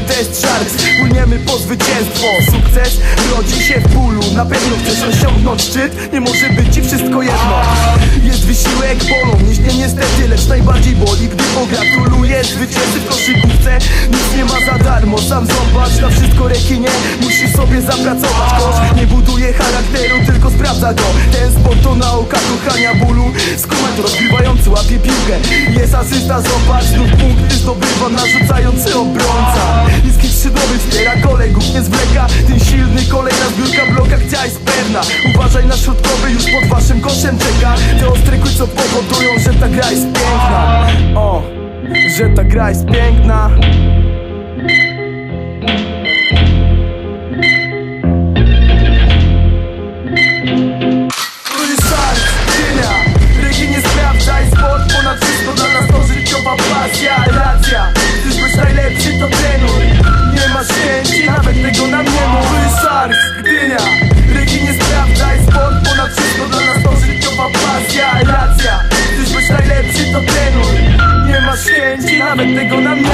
to jest Sharks Płyniemy po zwycięstwo. Sukces rodzi się w bólu. Na pewno chcesz osiągnąć szczyt? Nie może być ci wszystko jedno. Jest wysiłek, bolą. Mnie niestety, lecz najbardziej boli Gdy pogratuluję zwycięzcy w koszykówce. Nic nie ma za darmo. Sam zobacz, na wszystko rekinie. Musisz sobie zapracować. Kosz nie buduje charakteru, tylko sprawdza go. Ten sport to nauka kochania bólu. Skumat rozgrywający łapie piłkę. Jest asysta, zobacz, znów punkty zdobywa narzucający obrońca. Niski skrzydłowy wspiera kolegów, nie zwleka. Ten silny kolejna zbiórka bloka jest pewna. Uważaj na środkowy, już pod waszym koszem czeka. Te ostre co powodują, że ta gra jest piękna. O, że ta gra jest piękna nawet tego nam mów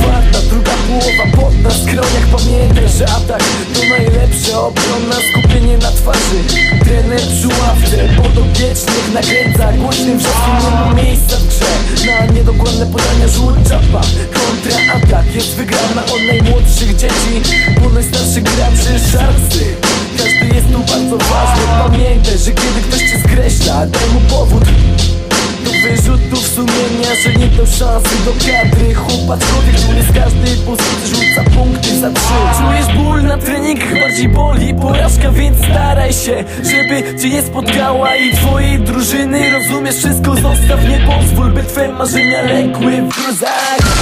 Czwarta, druga połowa pod na skroniach Pamiętaj, że atak to najlepsze obronna Skupienie na twarzy. Trener przy ławce Podopiecznych nakręca Głośnym wrzaskiem nie ma miejsca w grze. Na niedokładne podania rzut czapa Kontra atak jest wygrana od najmłodszych dzieci. Po najstarszych graczy szansy Każdy jest tu bardzo ważny. Pamiętaj, że kiedy ktoś cię skreśla Daj mu powód sumienia, że nie dał szansy do kadry. Chłopak człowiek, który z każdej pozycji rzuca punkty za trzy. Czujesz ból na treningach, bardziej boli porażka Więc staraj się, żeby cię nie spotkała i twojej drużyny. Rozumiesz wszystko, zostaw, nie pozwól, by twoje marzenia legły w gruzach